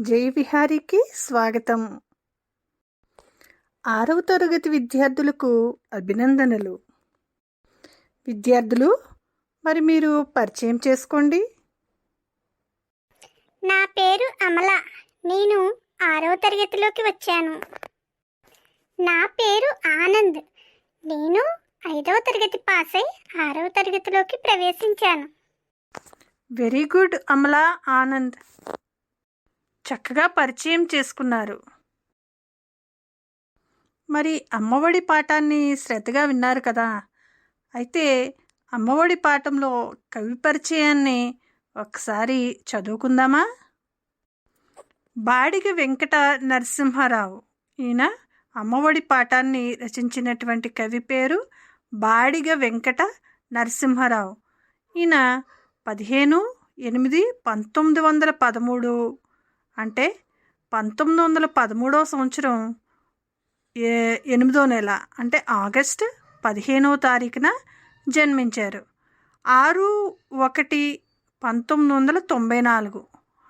జై విహారీకి స్వాగతం. ఆరవ తరగతి విద్యార్థులకు అభినందనలు. విద్యార్థులు మరి మీరు పరిచయం చేసుకోండి. నా పేరు అమల. నేను ఆరవ తరగతిలోకి వచ్చాను. నా పేరు ఆనంద్. నేను ఐదవ తరగతి పాస్ అయి ఆరవ తరగతిలోకి ప్రవేశించాను. Very good Amala Anand. చక్కగా పరిచయం చేసుకున్నారు. మరి అమ్మఒడి పాఠాన్ని శ్రద్ధగా విన్నారు కదా. అయితే అమ్మఒడి పాఠంలో కవి పరిచయాన్ని ఒకసారి చదువుకుందామా? బాడిగ వెంకట నరసింహారావు ఈయన అమ్మఒడి పాఠాన్ని రచించినటువంటి కవి పేరు బాడిగ వెంకట నరసింహారావు. ఈయన పదిహేను ఎనిమిది పంతొమ్మిది వందల పదమూడు అంటే పంతొమ్మిది వందల పదమూడవ సంవత్సరం ఏ ఎనిమిదో నెల అంటే ఆగస్ట్ పదిహేనవ తారీఖున జన్మించారు. ఆరు ఒకటి పంతొమ్మిది వందల తొంభై నాలుగు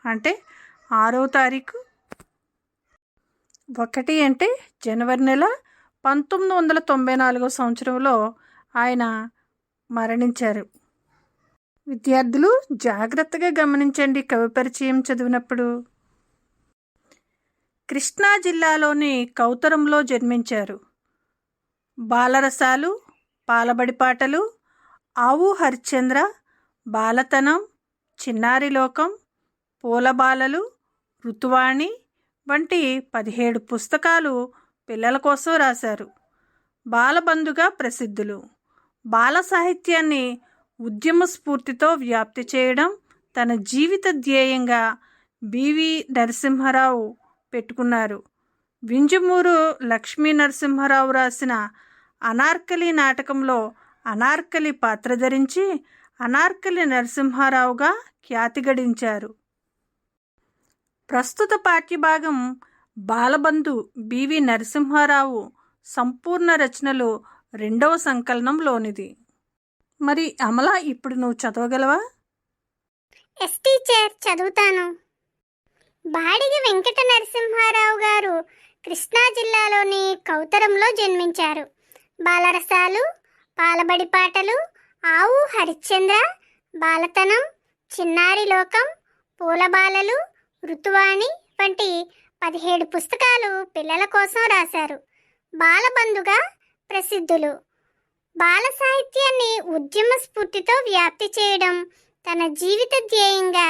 అంటే ఆరో తారీఖు. ఒకటి అంటే జనవరి నెల పంతొమ్మిది వందల తొంభై నాలుగో సంవత్సరంలో ఆయన మరణించారు. విద్యార్థులు జాగ్రత్తగా గమనించండి కవి పరిచయం చదివినప్పుడు. కృష్ణా జిల్లాలోని కౌతరంలో జన్మించారు. బాలరసాలు పాలబడి పాటలు ఆవు హరిశ్చంద్ర బాలతనం చిన్నారి లోకం పూలబాలలు ఋతువాణి వంటి పదిహేడు పుస్తకాలు పిల్లల కోసం రాశారు. బాలబంధుగా ప్రసిద్ధులు. బాల సాహిత్యాన్ని ఉద్యమ స్ఫూర్తితో వ్యాప్తి చేయడం తన జీవిత ధ్యేయంగా బివి నరసింహారావు పెట్టుకున్నారు. వింజమూరు లక్ష్మీ నరసింహారావు రాసిన అనార్కలి నాటకంలో అనార్కలి పాత్ర ధరించి అనార్కలి నరసింహారావుగా ఖ్యాతి గడించారు. ప్రస్తుత పాఠ్యభాగం బాలబంధు బివి నరసింహారావు సంపూర్ణ రచనలు రెండవ సంకలనంలోనిది. మరి అమల ఇప్పుడు నువ్వు చదవగలవా? ఎస్ టీచర్ చదువుతాను. బాడిగ వెంకట నరసింహారావు గారు కృష్ణా జిల్లాలోని కౌతరంలో జన్మించారు. బాలరసాలు పాలబడి పాటలు ఆవు హరిశ్చంద్ర బాలతనం చిన్నారి లోకం పూలబాలలు ఋతువాణి వంటి పదిహేడు పుస్తకాలు పిల్లల కోసం రాశారు. బాలబంధుగా ప్రసిద్ధులు. బాల సాహిత్యాన్ని ఉద్యమ స్ఫూర్తితో వ్యాప్తి చేయడం తన జీవిత ధ్యేయంగా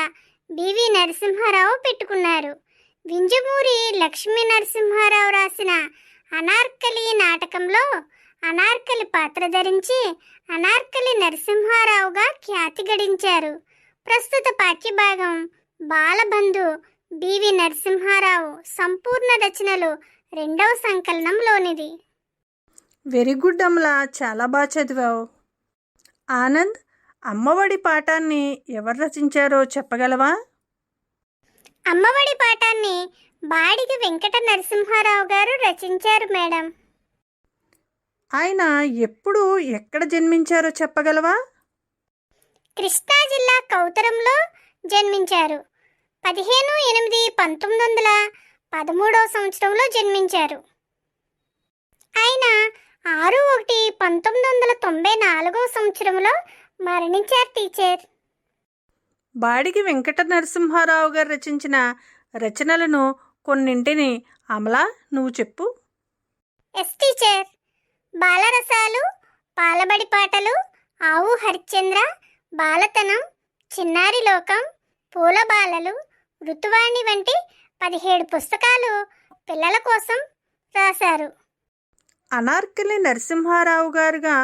బివి నరసింహారావు పెట్టుకున్నారు. వింజమూరి లక్ష్మీ నరసింహారావు రాసిన అనార్కలి నాటకంలో అనార్కలి పాత్ర ధరించి అనార్కలి నరసింహారావుగా ఖ్యాతి గడించారు. ప్రస్తుత పాఠ్యభాగం బాలబంధు బివి నరసింహారావు సంపూర్ణ రచనలు రెండవ సంకలనంలోనిది. వెరీ గుడ్ అమలా చాలా బాగా చదివావు. ఆనంద్ అమ్మఒడి పాఠాన్ని ఎవరు రచించారో చెప్పగలవా? అమ్మఒడి పాఠాన్ని బాడిగ వెంకట నరసింహారావు గారు రచించారు మేడం. ఆయన ఎప్పుడు ఎక్కడ జన్మించారో చెప్పగలవా? కృష్ణా జిల్లా కౌతరంలో జన్మించారు. పదిహేను ఎనిమిది పంతొమ్మిది వందల పదమూడవ సంవత్సరంలో జన్మించారు. ఆయన ఆరు ఒకటి పంతొమ్మిది వందల తొంభై నాలుగవ సంవత్సరంలో మరణించారు టీచర్. బాడిగి వెంకట నరసింహారావు గారు రచించిన రచనలను కొన్నింటిని అమలా నువ్వు చెప్పు. Yes teacher. బాలరసాలు పాలబడి పాటలు ఆవు హరిశ్చంద్ర బాలతనం చిన్నారి లోకం పూలబాలలు ఋతువాణి వంటి పదిహేడు పుస్తకాలు పిల్లల కోసం రాశారు. అనార్కలి నరసింహారావు గారుగా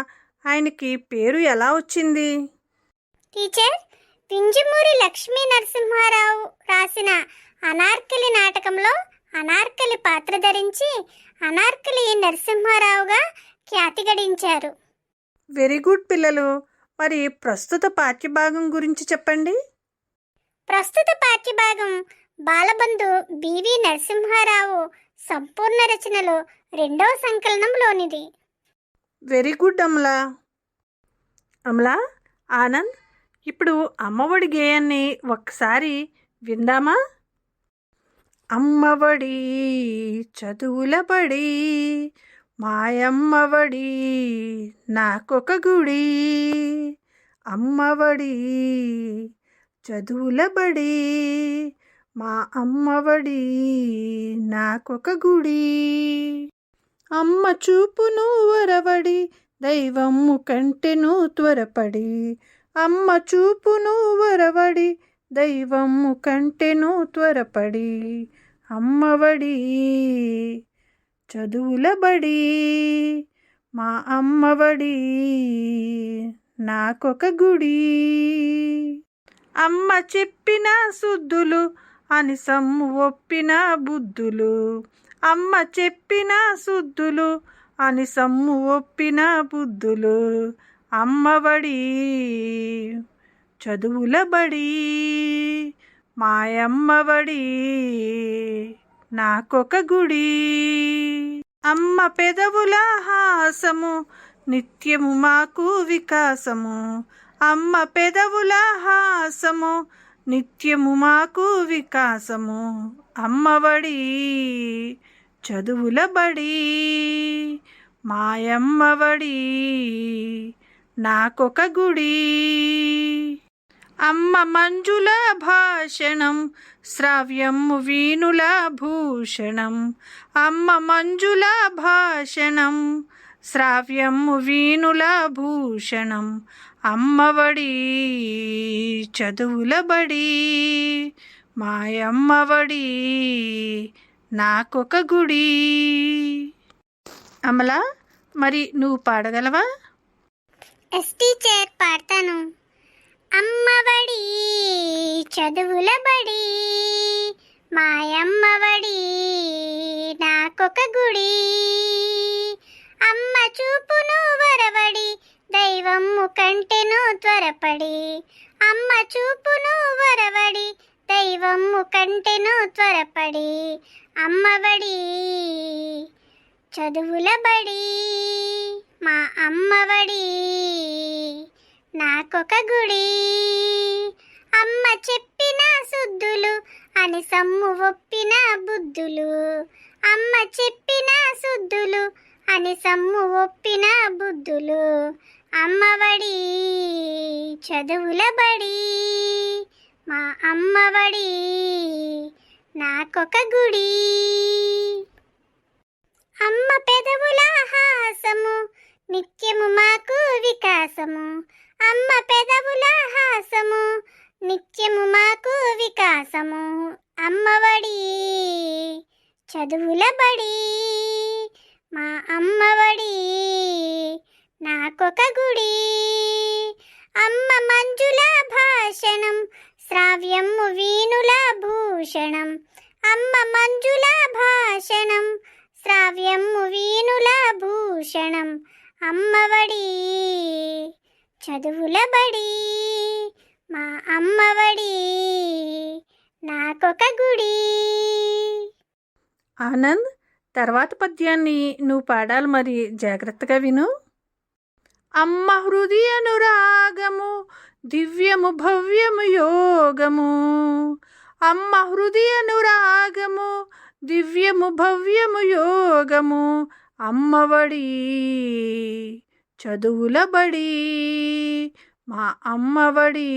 ఆయనకి పేరు ఎలా వచ్చింది? టీచర్ వింజమూరి లక్ష్మీ నరసింహారావు రాసిన అనార్కలి నాటకంలో అనార్కలి పాత్ర ధరించి అనార్కలి నరసింహారావుగా ఖ్యాతి గడించారు. వెరీ గుడ్ పిల్లలు మరి ప్రస్తుత పాఠ్యభాగం గురించి చెప్పండి? ప్రస్తుత పాఠ్యభాగం బాలబంధు బివి నరసింహారావు సంపూర్ణ రచనలు రెండవ సంకలనంలోనిది. Very good Amala. Amala Anand ఇప్పుడు అమ్మఒడి గేయాన్ని ఒక్కసారి విందామా? అమ్మఒడి చదువుల బడి మాయమ్మఒడి నాకొక గుడి. అమ్మఒడి చదువుల బడి మా అమ్మఒడి నాకొక గుడి. అమ్మ చూపును వరవడి దైవము కంటెను త్వరపడి. అమ్మ చూపును వరవడి దైవము కంటెను త్వరపడి. అమ్మవడి చదువులబడి మా అమ్మవడి నాకొక గుడి. అమ్మ చెప్పిన సుద్దులు అని సమ్ము ఒప్పిన బుద్ధులు. అమ్మ చెప్పిన సుద్దులు అని సమ్ము ఒప్పిన బుద్ధులు. అమ్మబడి చదువుల బడి మాయమ్మబడి నాకొక గుడి. అమ్మ పెదవుల హాసము నిత్యము మాకు వికాసము. అమ్మ పెదవుల హాసము నిత్యము మాకు వికాసము. అమ్మవడి చదువుల బడి మాయమ్మవడి నాకొక గుడి. అమ్మ మంజుల భాషణం శ్రావ్యము వీణుల భూషణం. అమ్మ మంజుల భాషణం శ్రావ్యము వీణుల భూషణం. అమ్మవడి చదువుల బడి మాయమ్మవడి నాకొక గుడి. అమలా మరి నువ్వు పాడగలవా? ఎస్ టీచర్ పాడతాను. అమ్మవడి చదువుల బడి. మాయమ్మవడి నాకొక గుడి. అమ్మ చూపును వరవడి దైవము కంటెను త్వరపడి. అమ్మ చూపును వరవడి దైవము కంటెను త్వరపడి అమ్మవడి. చదువుల బడి మా అమ్మవడి. నాకొక గుడి అమ్మ చెప్పిన సుద్దులు అని సమ్ము ఒప్పిన బుద్ధులు. అమ్మ చెప్పిన సుద్దులు అని సమ్ము ఒప్పిన బుద్ధులు. అమ్మవడి చదువుల బడి. మా అమ్మవడి నాకొక గుడి. అమ్మ పెదవుల హాసము నిత్యము మాకు వికాసము. అమ్మ పెదవుల హాసము నిత్యము మాకు వికాసము. అమ్మవడి చదువుల బడి. మా అమ్మవడి నాకొక గుడి. అమ్మ మంజుల భాషణం శ్రావ్యము వీణుల భూషణం అమ్మ మంజుల భాషణం. శ్రావ్యము వీణుల భూషణం అమ్మవడి చదువుల బడి. మా అమ్మవడి నాకొక గుడి. ఆనంద్ తర్వాత పద్యాన్ని నువ్వు పాడాలి మరి జాగ్రత్తగా విను. అమ్మ హృదయ అనురాగము దివ్యము భవ్యము యోగము. అమ్మ హృదయనురాగము దివ్యము భవ్యము యోగము. అమ్మవడి చదువులబడి మా అమ్మవడి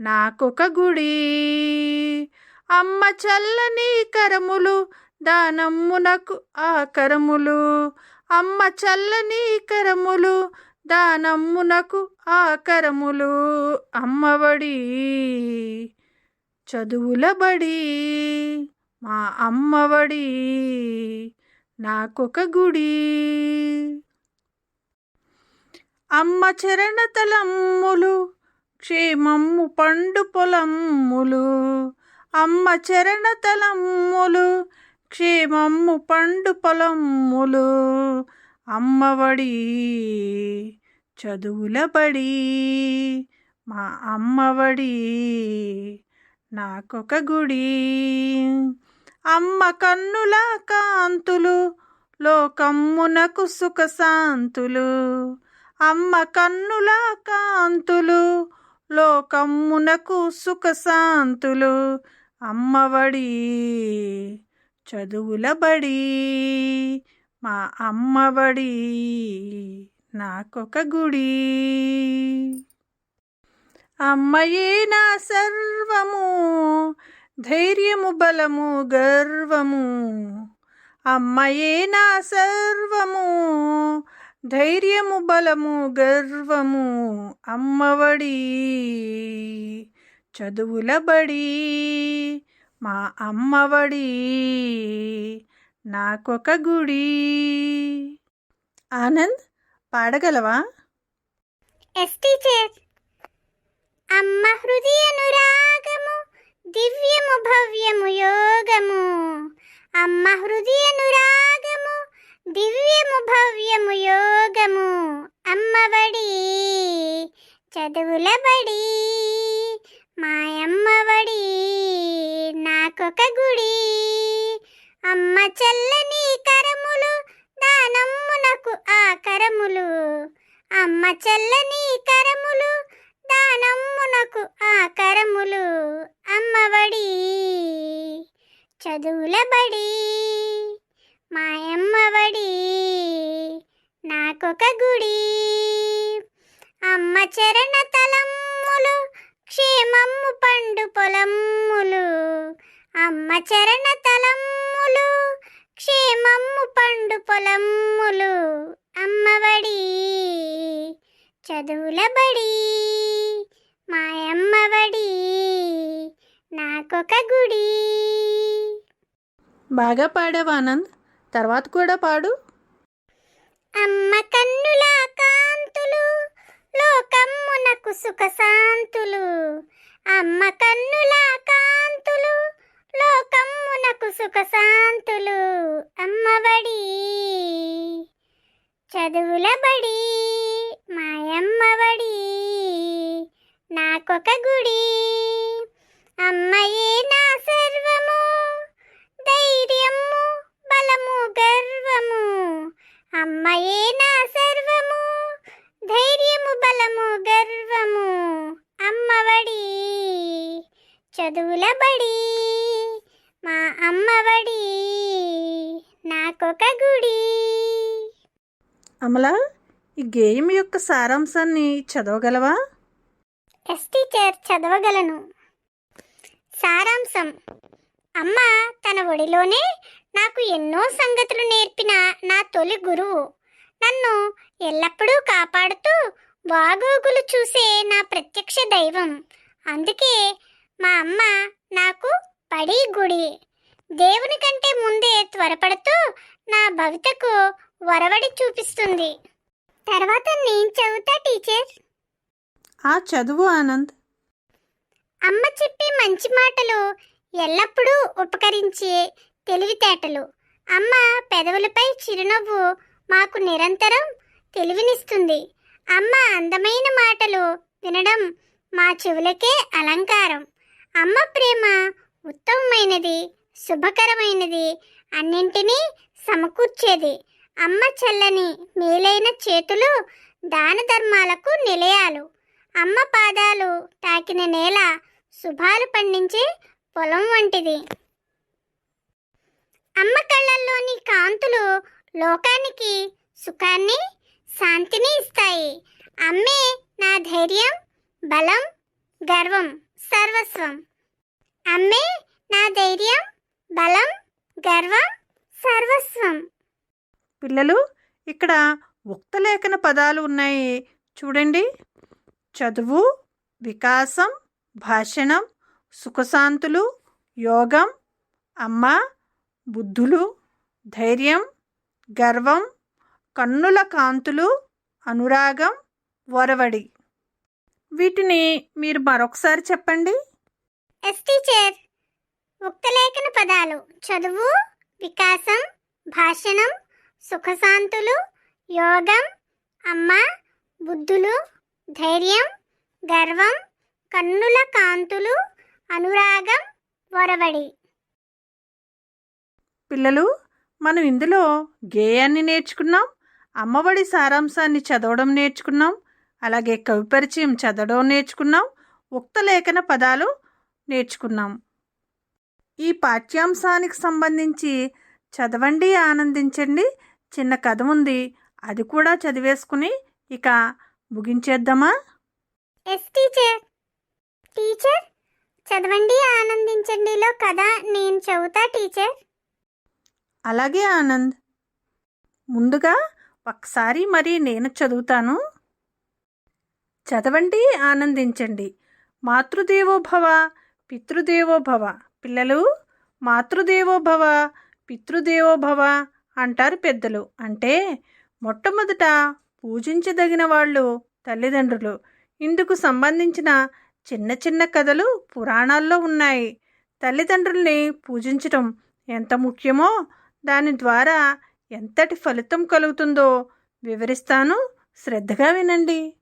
నాకొక గుడి. అమ్మ చల్లని కరములు దానమ్మునకు ఆ కరములు. అమ్మ చల్లని కరములు దానమ్మునకు ఆకరములు కరములు అమ్మవడి చదువుల బడి మా అమ్మవడి నాకొక గుడి. అమ్మ చరణతలమ్ములు క్షేమమ్ము పండు పొలమ్ములు. అమ్మ చరణతలమ్ములు క్షేమమ్ము పండు పొలమ్ములు. అమ్మవడి చదువుల బడి. మా అమ్మవడి నాకొక గుడి. అమ్మ కన్నుల కాంతులు లోకమ్మునకు సుఖశాంతులు అమ్మ కన్నుల కాంతులు లోకమ్మునకు సుఖశాంతులు అమ్మవడి చదువుల బడి. మా అమ్మవడి నాకొక గుడి. అమ్మయే నా సర్వము ధైర్యము బలము గర్వము. అమ్మయే నా సర్వము ధైర్యము బలము గర్వము. అమ్మవడి చదువుల బడి మా అమ్మవడి నాకొక గుడి. ఆనంద్ పాడగలవా? ఎస్ టీచర్ అమ్మ హృదయ అనురాగము దివ్యము భవ్యము యోగము. అమ్మ హృదయ అనురాగము దివ్యము భవ్యము యోగము. అమ్మవడి చదువులబడి మాయమ్మవడి నాకొక గుడి. చల్లని కరములు దానమ్మునకు ఆ కరములు అమ్మ చల్లని కరములు దానమ్మునకు ఆ కరములు అమ్మవడి చదువుల బడి. మాయమ్మవడి నాకొక గుడి. అమ్మ చరణ తలమ్ములు క్షేమమ్ము పండు పొలమ్ములు అమ్మ చరణ తలం క్షేమమ్ము పండు పొలమ్ములు అమ్మవడి చదువుల బడి మాయమ్మవడి నాకొక గుడి. బాగా పాడావు ఆనంద్? తర్వాత కూడా పాడు. అమ్మ కన్నుల కాంతులు లోకమ్మునకు సుఖశాంతులు. అమ్మ కన్నుల కాంతులు లోకమ్మునకు సుఖశాంతులు అమ్మవడి చదువుల బడి మాయమ్మవడి నాకొక గుడి. గేయం యొక్క సారాంశాన్ని చదవగలవా? Yes teacher చదవగలను. సారాంశం అమ్మ తన ఒడిలోనే నాకు ఎన్నో సంగతులు నేర్పిన నా తొలి గురువు. నన్ను ఎల్లప్పుడూ కాపాడుతూ బాగోగులు చూసే నా ప్రత్యక్ష దైవం. అందుకే మా అమ్మ నాకు పడి గుడి. దేవుని కంటే ముందే త్వరపడుతూ నా భవితకు వరవడి చూపిస్తుంది. తర్వాత నేను చదువుతా టీచర్. ఆ చదువు ఆనంద్. అమ్మ చెప్పే మంచి మాటలు ఎల్లప్పుడూ ఉపకరించే తెలివితేటలు. అమ్మ పెదవులపై చిరునవ్వు మాకు నిరంతరం తెలివినిస్తుంది. అమ్మ అందమైన మాటలు వినడం మా చెవులకే అలంకారం. అమ్మ ప్రేమ ఉత్తమమైనది శుభకరమైనది అన్నింటినీ సమకూర్చేది. అమ్మ చల్లని మేలైన చేతులు దాన ధర్మాలకు నిలయాలు. అమ్మ పాదాలు తాకిన నేల శుభాలు పండించే పొలం వంటిది. అమ్మ కళ్ళల్లోని కాంతులు లోకానికి సుఖాన్ని శాంతిని ఇస్తాయి. అమ్మే నా ధైర్యం బలం గర్వం సర్వస్వం. అమ్మే నా ధైర్యం బలం గర్వం సర్వస్వం. పిల్లలు ఇక్కడ ఉక్తలేఖన పదాలు ఉన్నాయి. చూడండి. చదువు వికాసం భాషణం సుఖశాంతులు యోగం అమ్మ బుద్ధులు ధైర్యం గర్వం కన్నుల కాంతులు అనురాగం వరవడి. వీటిని మీరు మరొకసారి చెప్పండి. Yes teacher. ఉక్తలేఖన పదాలు చదువు వికాసం భాషణం సుఖశాంతులు యోగం అమ్మ బుద్ధులు ధైర్యం గర్వం కన్నుల కాంతులు అనురాగం వరవడి. పిల్లలు మనం ఇందులో గేయాన్ని నేర్చుకున్నాం అమ్మఒడి సారాంశాన్ని చదవడం నేర్చుకున్నాం అలాగే కవి పరిచయం చదవడం నేర్చుకున్నాం ఉక్త లేఖన పదాలు నేర్చుకున్నాం. ఈ పాఠ్యాంశానికి సంబంధించి చదవండి ఆనందించండి చిన్న కథ ఉంది. అది కూడా చదివేసుకుని ఇక ముగించేద్దామా? ఎస్ టీచర్ టీచర్ చదవండి ఆనందించండిలో కథ నేను చదువుతా టీచర్ అలాగే ఆనంద్. ముందుగా ఒకసారి మరి నేను చదువుతాను. చదవండి ఆనందించండి. మాతృదేవోభవ పితృదేవోభవ. పిల్లలు మాతృదేవోభవ పితృదేవోభవ. అంటారు పెద్దలు. అంటే మొట్టమొదట పూజించదగిన వాళ్ళు తల్లిదండ్రులు. ఇందుకు సంబంధించిన చిన్న చిన్న కథలు పురాణాల్లో ఉన్నాయి. తల్లిదండ్రుల్ని పూజించటం ఎంత ముఖ్యమో దాని ద్వారా ఎంతటి ఫలితం కలుగుతుందో వివరిస్తాను. శ్రద్ధగా వినండి.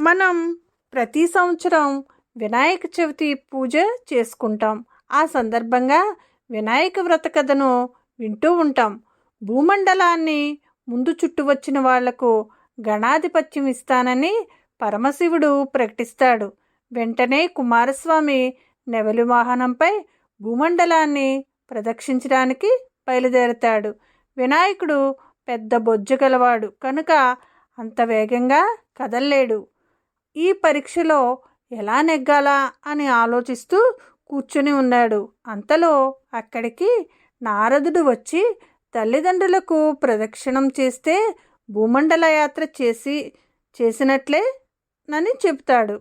మనం ప్రతి సంవత్సరం వినాయక చవితి పూజ చేసుకుంటాం. ఆ సందర్భంగా వినాయక వ్రత కథను వింటూ ఉంటాం. భూమండలాన్ని ముందు చుట్టూ వచ్చిన వాళ్ళకు గణాధిపత్యం ఇస్తానని పరమశివుడు ప్రకటిస్తాడు. వెంటనే కుమారస్వామి నెవలి వాహనంపై భూమండలాన్ని ప్రదక్షించడానికి బయలుదేరతాడు. వినాయకుడు పెద్ద బొజ్జు గలవాడు కనుక అంత వేగంగా కదల్లేడు. ఈ పరీక్షలో ఎలా నెగ్గాలా అని ఆలోచిస్తూ కూర్చుని ఉన్నాడు. అంతలో అక్కడికి నారదుడు వచ్చి తల్లిదండ్రులకు ప్రదక్షిణం చేస్తే భూమండల యాత్ర చేసి చేసినట్లే నని చెప్తాడు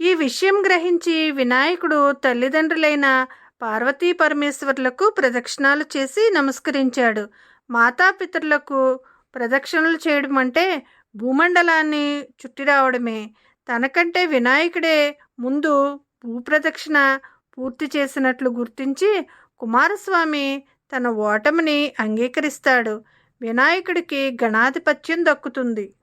ఈ విషయం గ్రహించి వినాయకుడు తల్లిదండ్రులైన పార్వతీ పరమేశ్వర్లకు ప్రదక్షిణాలు చేసి నమస్కరించాడు. మాతాపితరులకు ప్రదక్షిణలు చేయడం అంటే భూమండలాన్ని చుట్టి రావడమే. తనకంటే వినాయకుడే ముందు భూప్రదక్షిణ పూర్తి చేసినట్లు గుర్తించి కుమారస్వామి తన ఓటమిని అంగీకరిస్తాడు. వినాయకుడికి గణాధిపత్యం దక్కుతుంది.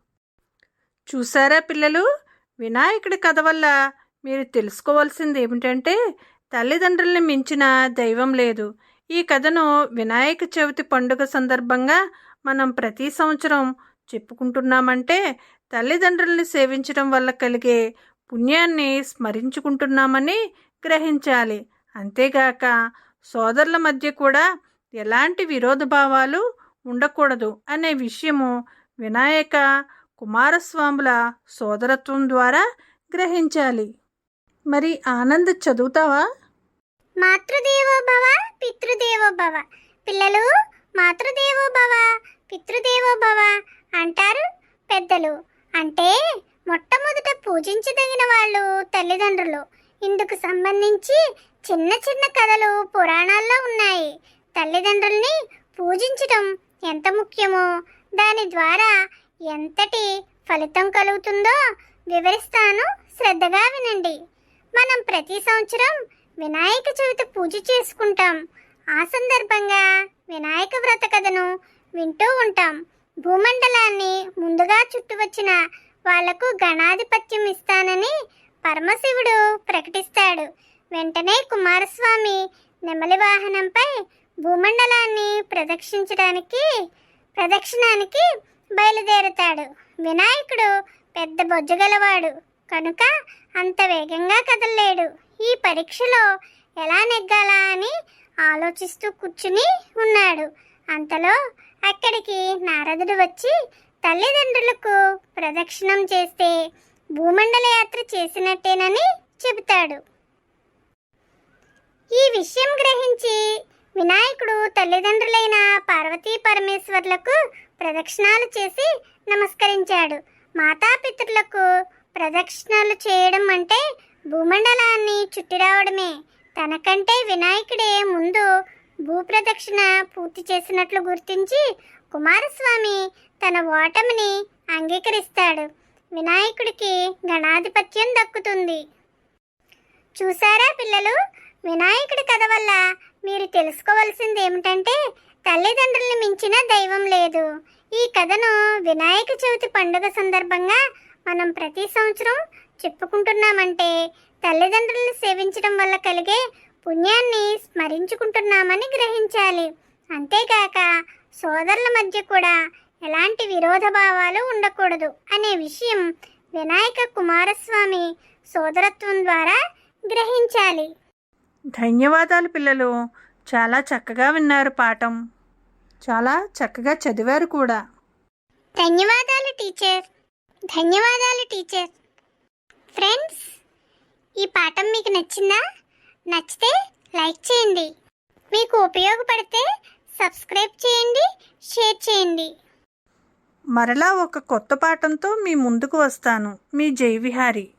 చూసారా పిల్లలు? వినాయకుడి కథ వల్ల మీరు తెలుసుకోవాల్సింది ఏమిటంటే తల్లిదండ్రుల్ని మించిన దైవం లేదు. ఈ కథను వినాయక చవితి పండుగ సందర్భంగా మనం ప్రతి సంవత్సరం చెప్పుకుంటున్నామంటే తల్లిదండ్రుల్ని సేవించడం వల్ల కలిగే పుణ్యాన్ని స్మరించుకుంటున్నామని గ్రహించాలి. అంతేగాక సోదరుల మధ్య కూడా ఎలాంటి విరోధ భావాలు ఉండకూడదు అనే విషయము వినాయక కుమారస్వాముల సోదరత్వం ద్వారా గ్రహించాలి. మరి ఆనంద్ చదువుతావా? మాతృదేవో భవ పితృదేవో భవ. పిల్లలు మాతృదేవో భవ పితృదేవో భవ అంటారు పెద్దలు. అంటే మొట్టమొదట పూజించదగిన వాళ్ళు తల్లిదండ్రులు. ఇందుకు సంబంధించి చిన్న చిన్న కథలు పురాణాల్లో ఉన్నాయి. తల్లిదండ్రుల్ని పూజించటం ఎంత ముఖ్యమో దాని ద్వారా ఎంతటి ఫలితం కలుగుతుందో వివరిస్తాను. శ్రద్ధగా వినండి. మనం ప్రతి సంవత్సరం వినాయక చవితి పూజ చేసుకుంటాం. ఆ సందర్భంగా వినాయక వ్రత కథను వింటూ ఉంటాం. భూమండలాన్ని ముందుగా చుట్టూ వచ్చిన వాళ్ళకు గణాధిపత్యం ఇస్తానని పరమశివుడు ప్రకటిస్తాడు. వెంటనే కుమారస్వామి నెమలి వాహనంపై భూమండలాన్ని ప్రదక్షించడానికి ప్రదక్షిణానికి బయలుదేరుతాడు. వినాయకుడు పెద్ద బొజ్జగలవాడు కనుక అంత వేగంగా కదలలేడు. ఈ పరీక్షలో ఎలా నెగ్గాలా అని ఆలోచిస్తూ కూర్చుని ఉన్నాడు. అంతలో అక్కడికి నారదుడు వచ్చి తల్లిదండ్రులకు ప్రదక్షిణం చేస్తే భూమండల యాత్ర చేసినట్టేనని చెబుతాడు. ఈ విషయం గ్రహించి వినాయకుడు తల్లిదండ్రులైన పార్వతీ పరమేశ్వర్లకు ప్రదక్షిణాలు చేసి నమస్కరించాడు. మాతాపితృలకు ప్రదక్షిణలు చేయడం అంటే భూమండలాన్ని చుట్టి రావడమే తనకంటే వినాయకుడే ముందు భూప్రదక్షిణ పూర్తి చేసినట్లు గుర్తించి కుమారస్వామి తన ఓటమిని అంగీకరిస్తాడు. వినాయకుడికి గణాధిపత్యం దక్కుతుంది. చూసారా పిల్లలు? వినాయకుడి కథ వల్ల మీరు తెలుసుకోవాల్సింది ఏమిటంటే తల్లిదండ్రుల్ని మించిన దైవం లేదు. ఈ కథను వినాయక చవితి పండుగ సందర్భంగా మనం ప్రతి సంవత్సరం చెప్పుకుంటున్నామంటే తల్లిదండ్రులను సేవించడం వల్ల కలిగే పుణ్యాన్ని స్మరించుకుంటున్నామని గ్రహించాలి. అంతేగాక సోదరుల మధ్య కూడా ఎలాంటి విరోధ భావాలు ఉండకూడదు అనే విషయం వినాయక కుమారస్వామి సోదరత్వం ద్వారా గ్రహించాలి. ధన్యవాదాలు పిల్లలు. చాలా చక్కగా విన్నారు పాఠం. చాలా చక్కగా చదివారు కూడా. ధన్యవాదాలు టీచర్. ధన్యవాదాలు టీచర్. ఫ్రెండ్స్ ఈ పాఠం మీకు నచ్చిందా? నచ్చితే లైక్ చేయండి. మీకు ఉపయోగపడితే సబ్స్క్రైబ్ చేయండి షేర్ చేయండి. మరలా ఒక కొత్త పాఠంతో మీ ముందుకు వస్తాను. మీ జై విహారీ